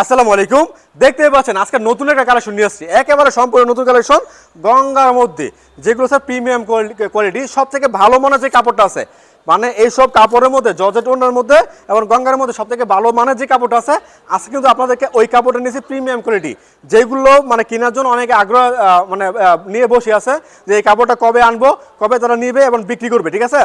আসসালামু আলাইকুম। দেখতে পাচ্ছেন, আজকে নতুন একটা কালেকশন নিয়ে আসছি। একেবারে সম্পূর্ণ নতুন কালেকশন, গঙ্গার মধ্যে। যেগুলো স্যার প্রিমিয়াম কোয়ালিটি সব থেকে ভালো মনে যে কাপড়টা আছে মানে এইসব কাপড়ের মধ্যে, জর্জেট ওনার মধ্যে এবং গঙ্গার মধ্যে সব থেকে ভালো মানের যে কাপড়টা আছে, আজকে কিন্তু আপনাদেরকে ওই কাপড়টা নিয়েছি প্রিমিয়াম কোয়ালিটি যেগুলো মানে কেনার জন্য অনেকে আগ্রহ মানে নিয়ে বসে আছে যে এই কাপড়টা কবে আনব, কবে তারা নিবে এবং বিক্রি করবে, ঠিক আছে?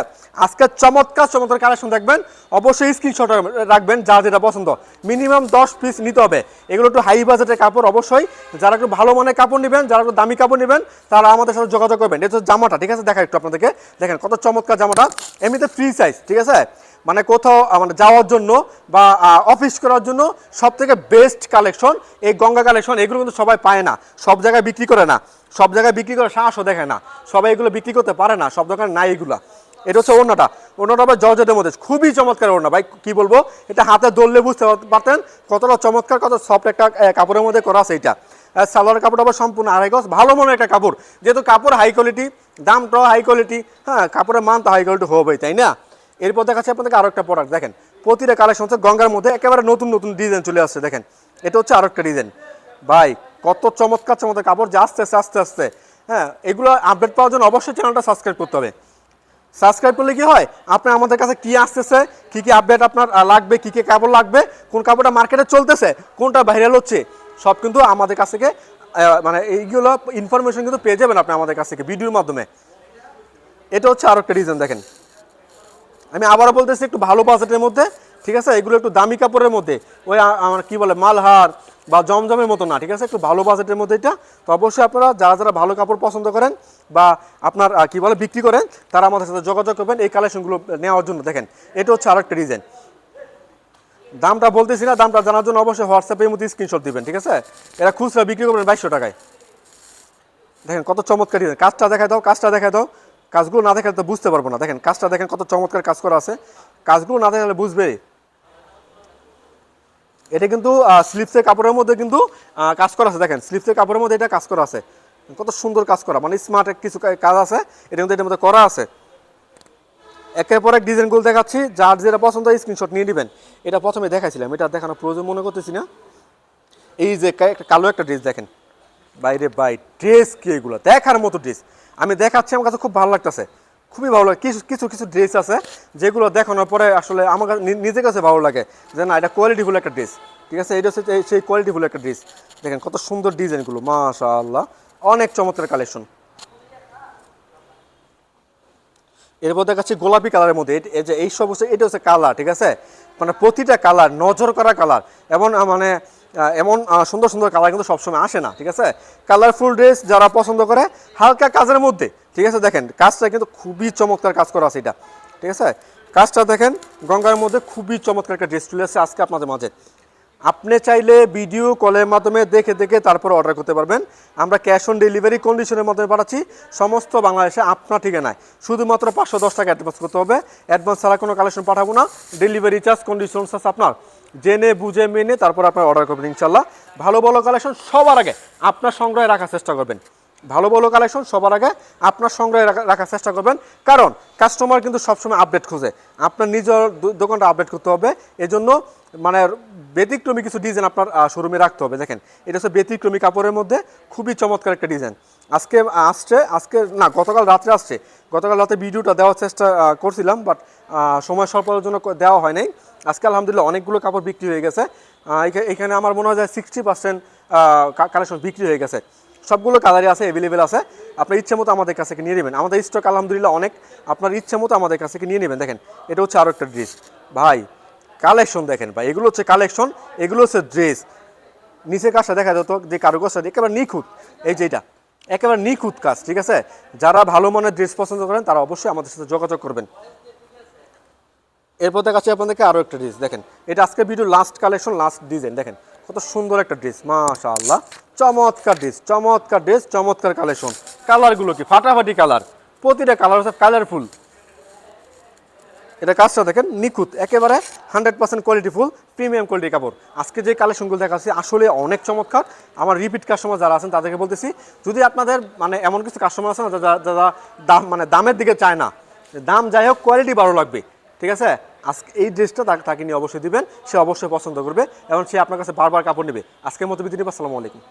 আজকে চমৎকার চমৎকার কালেকশন দেখবেন। অবশ্যই স্ক্রিনশট রাখবেন যা যেটা পছন্দ। মিনিমাম দশ পিস নিতে হবে। এগুলো একটু হাই বাজেটের কাপড় অবশ্যই। যারা একটু ভালো মানের কাপড় নেবেন, যারা একটু দামি কাপড় নেবেন, তারা আমাদের সাথে যোগাযোগ করবেন। এটা জামাটা, ঠিক আছে? দেখা একটু আপনাদেরকে। দেখেন কত চমৎকার জামাটা। এমনিতে ফ্রি সাইজ ঠিক আছে? মানে কোথাও মানে যাওয়ার জন্য বা অফিস করার জন্য সব থেকে বেস্ট কালেকশন এই গঙ্গা কালেকশন এগুলো কিন্তু সবাই পায় না। সব জায়গায় বিক্রি করে না। সব জায়গায় বিক্রি করে সাহসও দেখে না। সবাই এগুলো বিক্রি করতে পারে না। সব দোকানে নাই এগুলা। এটা হচ্ছে ওড়নাটা। ওড়নাটা আবার জর্জেটের মধ্যে। খুবই চমৎকার ওড়না। ভাই, কি বলব? এটা হাতে ধরলে বুঝতে পারতেন কতটা চমৎকার, কত সফট একটা কাপড়ের মধ্যে করা আছে এটা সালোয়ার কাপড় আবার সম্পূর্ণ আড়াই গজ। ভালো মনে একটা কাপড়। যেহেতু কাপড় হাই কোয়ালিটি দামটাও হাই কোয়ালিটি হ্যাঁ কাপড়ের মান তো হাই কোয়ালিটি হবেই, তাই না? এরপর দেখাচ্ছে আপনাদেরকে আরও একটা প্রোডাক্ট দেখেন। প্রতিটা কালেকশন হচ্ছে গঙ্গার মধ্যে একেবারে নতুন নতুন ডিজাইন চলে আসছে, দেখেন। এটা হচ্ছে আরও একটা ডিজাইন ভাই, কত চমৎকার চমৎকার কাপড়, যে আস্তে আস্তে আস্তে আস্তে হ্যাঁ এগুলো আপডেট পাওয়ার জন্য অবশ্যই চ্যানেলটা সাবস্ক্রাইব করতে হবে। সাবস্ক্রাইব করলে কি হয়? আপনার আমাদের কাছে কি আসতেছে, কি কি আপডেট আপনার লাগবে, কি কি কাপড় লাগবে, কোন কাপড়টা মার্কেটে চলতেছে, কোনটা ভাইরাল হচ্ছে সব কিন্তু আমাদের কাছ থেকে মানে এইগুলো ইনফরমেশন কিন্তু পেয়ে যাবেন আপনি আমাদের কাছ থেকে ভিডিওর মাধ্যমে। এটা হচ্ছে আরও একটা রিজন দেখেন। আমি আবারও বলতেছি একটু ভালো বাজেটের মধ্যে, ঠিক আছে? এগুলো একটু দামি কাপড়ের মধ্যে। ওই আমার কি বলে, মালহার বা জমজমের মতো না, ঠিক আছে? একটু ভালো বাজেটের মধ্যে এটা। তো অবশ্যই আপনারা যারা যারা ভালো কাপড় পছন্দ করেন বা আপনার কি বলে, বিক্রি করেন, তারা আমাদের সাথে যোগাযোগ করবেন এই কালেকশনগুলো নেওয়ার জন্য। দেখেন, এটা হচ্ছে আরেকটা ডিজাইন দামটা বলতেছি না, দামটা জানার জন্য অবশ্যই হোয়াটসঅ্যাপের মধ্যে স্ক্রিনশট দিবেন, ঠিক আছে? এরা খুচরা বিক্রি করবেন বাইশশো টাকায়। দেখেন কত চমৎকার ডিজাইন কাজটা দেখায় দাও, কাজটা দেখায় দাও। কাজগুলো না দেখালে তো বুঝতে পারব না। দেখেন, কাজটা দেখেন কত চমৎকার কাজ করা আছে। কাজগুলো না দেখালে বুঝবে। এটা কিন্তু স্লিপসের কাপড়ের মধ্যে কিন্তু কাজ করা আছে। দেখেন স্লিপসের কাপড়ের মধ্যে এটা কাজ করা আছে। কত সুন্দর কাজ করা। মানে স্মার্ট কিছু কাজ আছে। এটা কিন্তু এটার মধ্যে করা আছে। একের পর এক ডিজাইনগুলো দেখাচ্ছি। যার যেটা পছন্দ হয় স্ক্রিনশট নিয়ে নেবেন। এটা প্রথমে দেখাইছিলাম। এটা দেখানোর প্রয়োজন মনে করতেছি না। এই যে একটা কালো একটা ড্রেস দেখেন। বাইরে বাই ড্রেস কি এগুলো? দেখার মতো ড্রেস আমি দেখাচ্ছি, আমার কাছে খুব ভালো লাগতেছে। খুবই ভালো লাগে। কিছু কিছু কিছু ড্রেস আছে, যেগুলো দেখানোর পরে আসলে আমার কাছে নিজের কাছে ভালো লাগে যে না, এটা কোয়ালিটিফুল একটা ড্রেস ঠিক আছে? এটা হচ্ছে সেই কোয়ালিটিফুল একটা ড্রেস দেখেন কত সুন্দর ডিজাইনগুলো মাশাআল্লাহ। অনেক চমৎকার কালেকশন এরপর দেখাচ্ছি গোলাপি কালারের মধ্যে। এই যে এই সব হচ্ছে এটা হচ্ছে কালার, ঠিক আছে? মানে প্রতিটা কালার, নজর করা কালার। এমন মানে এমন সুন্দর সুন্দর কালার কিন্তু সবসময় আসে না, ঠিক আছে? কালারফুল ড্রেস যারা পছন্দ করে, হালকা কাজের মধ্যে, ঠিক আছে? দেখেন, কাজটা কিন্তু খুবই চমৎকার কাজ করা আছে এটা, ঠিক আছে? কাজটা দেখেন, গঙ্গার মধ্যে খুবই চমৎকার একটা ড্রেস চলে আসছে আজকে আপনাদের মাঝে। আপনি চাইলে ভিডিও কলের মাধ্যমে দেখে দেখে তারপর অর্ডার করতে পারবেন। আমরা ক্যাশ অন ডেলিভারি কন্ডিশনের মাধ্যমে পাঠাচ্ছি। সমস্ত বাংলাদেশে আপনার ঠিকানায়। শুধুমাত্র পাঁচশো দশ টাকা অ্যাডভান্স করতে হবে। অ্যাডভান্স ছাড়া কোনো কালেকশন পাঠাবো না। ডেলিভারি চার্জ কন্ডিশন চার্জ আপনার। জেনে, বুঝে, মেনে তারপর আপনার অর্ডার করবেন ইনশাল্লাহ ভালো ভালো কালেকশন সবার আগে আপনার সংগ্রহে রাখার চেষ্টা করবেন। ভালো ভালো কালেকশন সবার আগে আপনার সংগ্রহে রাখার চেষ্টা করবেন। কারণ কাস্টমার কিন্তু সবসময় আপডেট খোঁজে। আপনার নিজের দোকানটা আপডেট করতে হবে। এজন্য মানে ব্যতিক্রমী কিছু ডিজাইন আপনার শোরুমে রাখতে হবে। দেখেন, এটা হচ্ছে ব্যতিক্রমী কাপড়ের মধ্যে খুবই চমৎকার একটা ডিজাইন আজকে আসছে, আজকে, না, গতকাল রাত্রে আসছে। গতকাল রাতে ভিডিওটা দেওয়ার চেষ্টা করছিলাম বাট সময় স্বল্পতার জন্য দেওয়া হয় নাই। আজকে আলহামদুলিল্লাহ অনেকগুলো কাপড় বিক্রি হয়ে গেছে। এখানে আমার মনে হয় সিক্সটি পার্সেন্ট কালেকশন বিক্রি হয়ে গেছে। সবগুলো কালারই আছে অ্যাভেলেবেল আছে। আপনার ইচ্ছে মতো আমাদের কাছ নিয়ে নেবেন। আমাদের স্টক আলহামদুলিল্লাহ অনেক। আপনার ইচ্ছে মতো আমাদের কাছ নিয়ে নেবেন। দেখেন, এটা হচ্ছে আরও একটা ড্রেস ভাই কালেকশন দেখেন ভাই, এগুলো হচ্ছে কালেকশন এগুলো হচ্ছে ড্রেস নিচে কাজটা দেখা যেত যে কারুকাজটা একেবারে নিখুঁত। এই যে এটা, একেবারে নিখুঁত কাজ, ঠিক আছে? যারা ভালো মানের ড্রেস পছন্দ করেন, তারা অবশ্যই আমাদের সাথে যোগাযোগ করবেন। এরপর দেখাচ্ছি আপনাদেরকে আরও একটা ড্রেস দেখেন। এটা আজকে video last collection last design দেখেন। কত সুন্দর একটা ড্রেস মাশাআল্লাহ। চমৎকার ড্রেস চমৎকার ড্রেস চমৎকার কালেকশন কালারগুলো কি? ফাটাফাটি কালার প্রতিটা কালার হচ্ছে কালারফুল এটা কাজটা দেখেন, নিখুঁত, একেবারে hundred percent quality full premium quality কাপড়। আজকে যে কালেকশনগুলো দেখাচ্ছি, আসলে অনেক চমৎকার। আমার রিপিট কাস্টমার যারা আছেন, তাদেরকে বলতেছি, যদি আপনাদের মানে এমন কিছু কাস্টমার আছে না যারা যারা দাম মানে দামের দিকে চায় না, দাম যাই হোক কোয়ালিটি ভালো লাগবে। ঠিক আছে? আজকে এই ড্রেসটা তাকে নিয়ে অবশ্যই দিবেন, সে অবশ্যই পছন্দ করবে এবং সে আপনার কাছে বারবার কাপড় নেবে। আজকের মতো বিদিনী আসসালামু আলাইকুম।